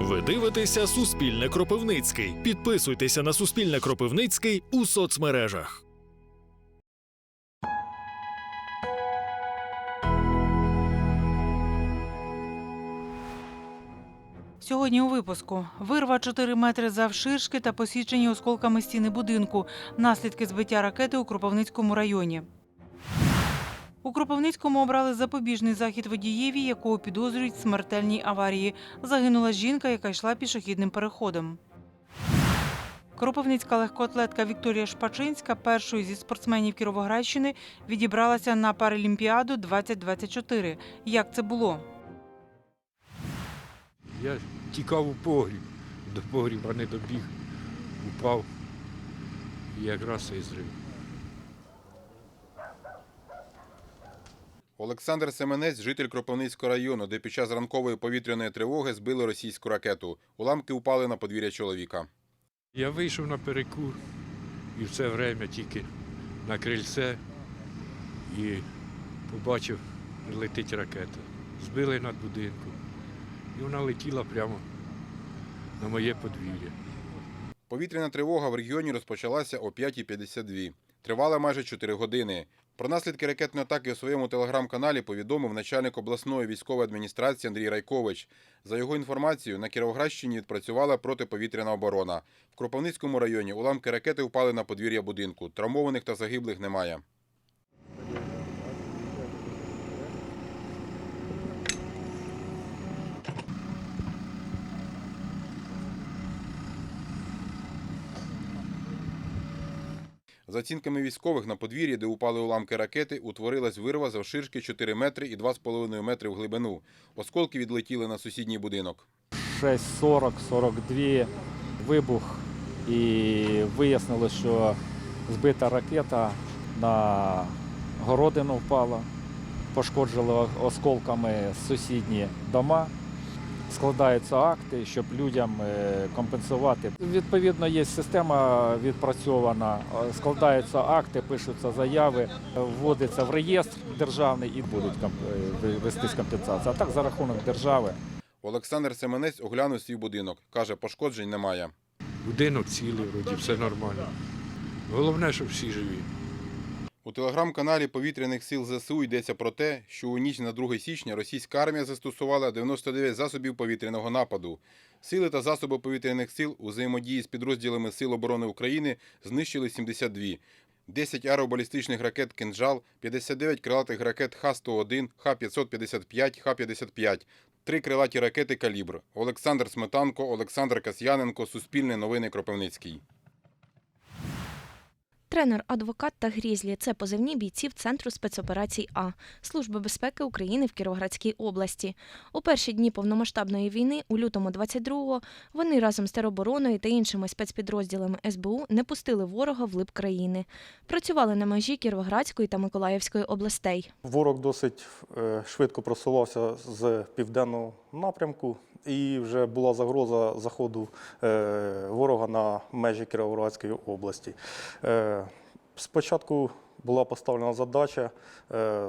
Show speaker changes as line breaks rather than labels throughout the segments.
Ви дивитеся Суспільне Кропивницький. Підписуйтеся на Суспільне Кропивницький у соцмережах.
Сьогодні у випуску вирва 4 метри завширшки та посічені осколками стіни будинку. Наслідки збиття ракети у Кропивницькому районі. У Кропивницькому обрали запобіжний захід водієві, якого підозрюють в смертельній аварії. Загинула жінка, яка йшла пішохідним переходом. Кропивницька легкоатлетка Вікторія Шпачинська, першою зі спортсменів Кіровоградщини, відібралася на Паралімпіаду 2024. Як це було?
Я тікав у погріб, до погріба не добіг, упав і якраз і зрив.
Олександр Семенець, житель Кропивницького району, де під час ранкової повітряної тривоги збили російську ракету. Уламки упали на подвір'я чоловіка.
Я вийшов на перекур і в це время тільки на крильце і побачив, летить ракета. Збили над будинком. І вона летіла прямо на моє подвір'я.
Повітряна тривога в регіоні розпочалася о 5.52. Тривала майже 4 години. Про наслідки ракетної атаки у своєму телеграм-каналі повідомив начальник обласної військової адміністрації Андрій Райкович. За його інформацією, на Кіровоградщині відпрацювала протиповітряна оборона. В Кропивницькому районі уламки ракети впали на подвір'я будинку. Травмованих та загиблих немає. За оцінками військових, на подвір'ї, де упали уламки ракети, утворилась вирва завширшки 4 метри і 2,5 метри в глибину. Осколки відлетіли на сусідній будинок.
6.40-42 вибух і вияснили, що збита ракета на городину впала, пошкоджила осколками сусідні дома. Складаються акти, щоб людям е, компенсувати. Відповідно, є система відпрацьована, е, складаються акти, пишуться заяви, вводиться в реєстр державний і будуть комп- е, вестись компенсація. А так за рахунок держави.
Олександр Семенець оглянув свій будинок. Каже, пошкоджень немає.
Будинок цілий, вроді, все нормально. Головне, щоб всі живі.
У телеграм-каналі повітряних сил ЗСУ йдеться про те, що у ніч на 2 січня російська армія застосувала 99 засобів повітряного нападу. Сили та засоби повітряних сил у взаємодії з підрозділами Сил оборони України знищили 72. 10 аеробалістичних ракет «Кинджал», 59 крилатих ракет Х-101, Х-555, Х-55, три крилаті ракети «Калібр». Олександр Сметанко, Олександр Касьяненко, Суспільне новини Кропивницький.
Тренер, адвокат та грізлі це позивні бійців Центру спецоперацій А Служби безпеки України в Кіровоградській області. У перші дні повномасштабної війни, у лютому 22-го, вони разом з теробороною та іншими спецпідрозділами СБУ не пустили ворога в лип країни. Працювали на межі Кіровоградської та Миколаївської областей.
Ворог досить е, швидко просувався з південного напрямку, і вже була загроза заходу е, ворога на межі Кіровоградської області. Е, Спочатку була поставлена задача е,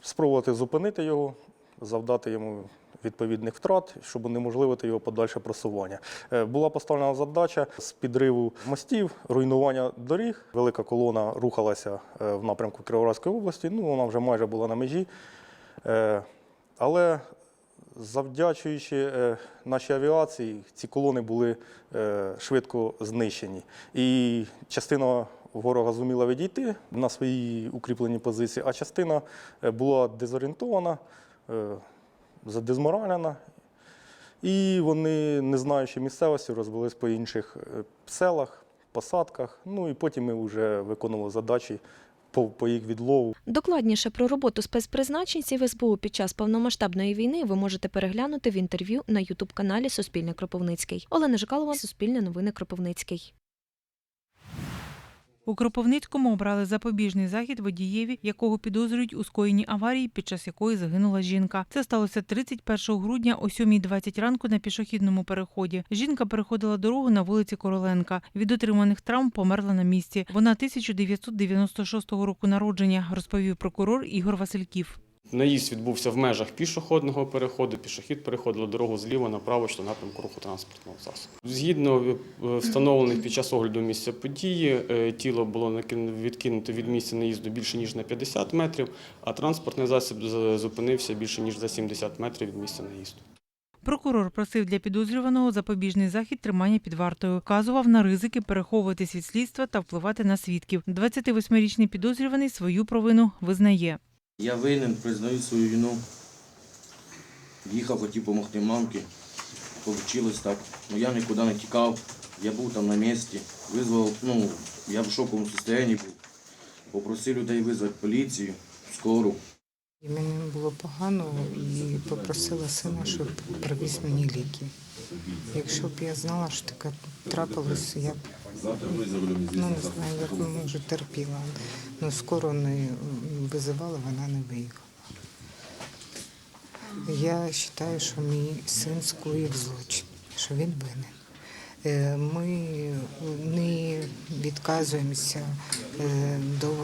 спробувати зупинити його, завдати йому відповідних втрат, щоб унеможливити його подальше просування. Була поставлена задача з підриву мостів, руйнування доріг. Велика колона рухалася в напрямку Кіровоградської області. Ну, вона вже майже була на межі. Але завдячуючи е, нашій авіації, ці колони були е, швидко знищені. І частина ворога зуміла відійти на свої укріплені позиції, а частина е, була дезорієнтована, задезморалена. І вони, не знаючи місцевості, розбились по інших селах, посадках. Ну і потім ми вже виконували задачі по, по їх відлову.
Докладніше про роботу спецпризначенців СБУ під час повномасштабної війни ви можете переглянути в інтерв'ю на Ютуб-каналі Суспільне Кропивницький. Олена Жикалова, Суспільне новини Кропивницький.
У Кропивницькому обрали запобіжний захід водієві, якого підозрюють у скоєнні аварії, під час якої загинула жінка. Це сталося 31 грудня о 7.20 ранку на пішохідному переході. Жінка переходила дорогу на вулиці Короленка. Від отриманих травм померла на місці. Вона 1996 року народження, розповів прокурор Ігор Васильків.
Наїзд відбувся в межах пішохідного переходу. Пішохід переходив дорогу зліва направо щодо напрямку руху транспортного засобу. Згідно е, встановлених під час огляду місця події, е, тіло було відкинуто від місця наїзду більше ніж на 50 метрів, а транспортний засіб зупинився більше ніж за 70 метрів від місця наїзду.
Прокурор просив для підозрюваного запобіжний захід тримання під вартою, вказував на ризики переховуватись від слідства та впливати на свідків. 28-річний підозрюваний свою провину визнає.
Я винен, признаю свою вину. Їхав, хотів допомогти мамці. Получилось так. Ну я нікуди не тікав. Я був там на місці. Визвав, ну, я в шоковому стані був. Попросив людей визвати поліцію, скору.
І мені було погано і попросила сина, щоб привіз мені ліки. Якщо б я знала, що таке трапилось, я б ну, не знаю, як може терпіла. Ну, скоро не визивала, вона не виїхала. Я вважаю, що мій син скоїв злочин, що він винен. Е, Ми не відказуємося е, до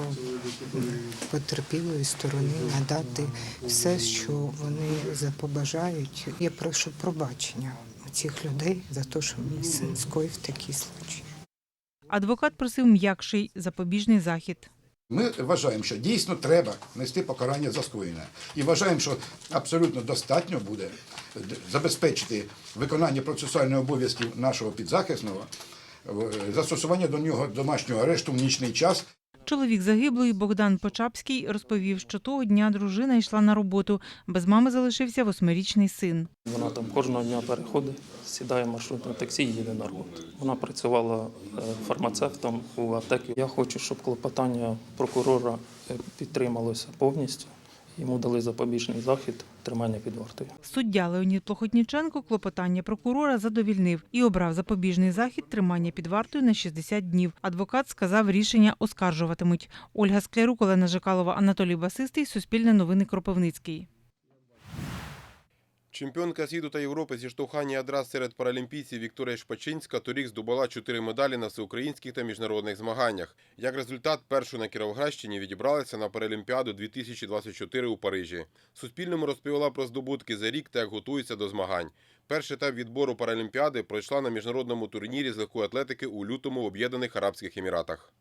потерпілої сторони надати все, що вони запобажають. Я прошу пробачення цих людей за те, що мій син скоїв такий случай.
Адвокат просив м'якший запобіжний захід.
Ми вважаємо, що дійсно треба нести покарання за скоєне. І вважаємо, що абсолютно достатньо буде забезпечити виконання процесуальних обов'язків нашого підзахисного, застосування до нього домашнього арешту в нічний час
Чоловік загиблої Богдан Почапський розповів, що того дня дружина йшла на роботу. Без мами залишився восьмирічний син.
Вона там кожного дня переходить, сідає маршрут на таксі їде на роботу. Вона працювала е, фармацевтом у аптекі. Я хочу, щоб клопотання прокурора е, підтрималося повністю. Йому дали запобіжний захід тримання під вартою.
Суддя Леонід Плохотніченко клопотання прокурора задовільнив і обрав запобіжний захід тримання під вартою на 60 днів. Адвокат сказав, рішення оскаржуватимуть. Ольга Склярук, Олена Жикалова, Анатолій Басистий, Суспільне новини Кропивницький.
Чемпіонка світу та Європи зі штовхання ядра серед паралімпійців Вікторія Шпачинська торік здобула чотири медалі на всеукраїнських та міжнародних змаганнях. Як результат, першу на Кіровоградщині відібралася на Паралімпіаду 2024 у Парижі. Суспільному розповіла про здобутки за рік та як готується до змагань. Перший етап відбору Паралімпіади пройшла на міжнародному турнірі з легкої атлетики у лютому в Об'єднаних Арабських Еміратах.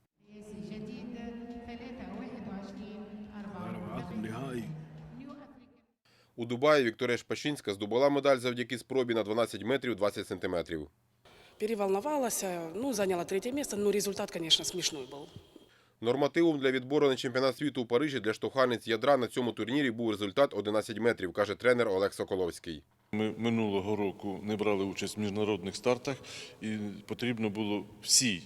У Дубаї Вікторія Шпачинська здобула медаль завдяки спробі на 12 метрів 20 сантиметрів.
Переволновалась, ну, заняла третье место, но результат, конечно, смешной был.
Нормативом для відбору на чемпіонат світу у Парижі для штовханець ядра на цьому турнірі був результат 11 метрів, каже тренер Олег Соколовський.
Ми минулого року не брали участь в міжнародних стартах, і потрібно було всій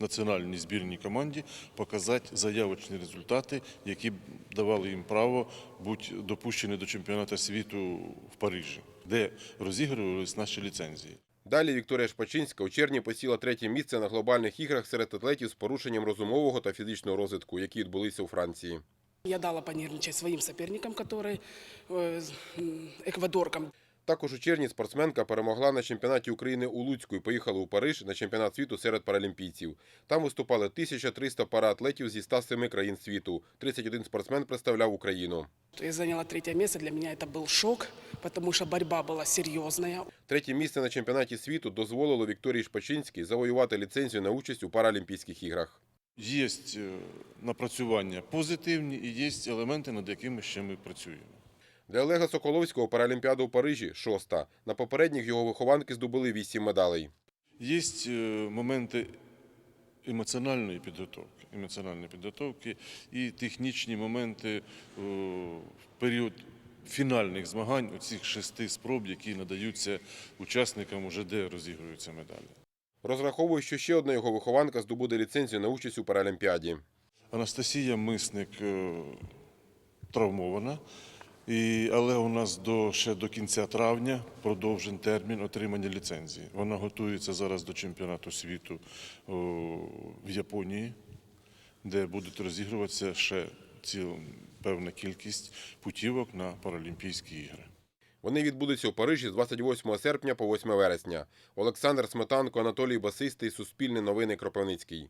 національній збірній команді показати заявочні результати, які б давали їм право бути допущені до чемпіонату світу в Парижі, де розігрувалися наші ліцензії.
Далі Вікторія Шпачинська у червні посіла третє місце на глобальних іграх серед атлетів з порушенням розумового та фізичного розвитку, які відбулися у Франції.
Я дала понервничать своим соперникам, которые э, м, эквадоркам.
Також у червні спортсменка перемогла на чемпіонаті України у Луцьку і поїхала у Париж на чемпіонат світу серед паралімпійців. Там виступали 1300 параатлетів зі 107 країн світу. 31 спортсмен представляв Україну.
Я заняла третье место, для меня это был шок, потому что борьба была серьезная.
Третє місце на чемпіонаті світу дозволило Вікторії Шпачинській завоювати ліцензію на участь у Паралімпійських іграх.
Є е, напрацювання позитивні і є елементи, над якими ще ми працюємо.
Для Олега Соколовського Паралімпіада у Парижі шоста. На попередніх його вихованки здобули вісім медалей.
Є е, моменти емоціональної підготовки, емоціональної підготовки і технічні моменти е, в період фінальних змагань у цих шести спроб, які надаються учасникам, уже де розігруються медалі.
Розраховує, що ще одна його вихованка здобуде ліцензію на участь у Паралімпіаді.
Анастасія Мисник е, травмована. І, але у нас до, ще до кінця травня продовжен термін отримання ліцензії. Вона готується зараз до чемпіонату світу о, в Японії, де будуть розігруватися ще ціл, певна кількість путівок на Паралімпійські ігри.
Вони відбудуться у Парижі з 28 серпня по 8 вересня. Олександр Сметанко, Анатолій Басистий, Суспільне новини Кропивницький.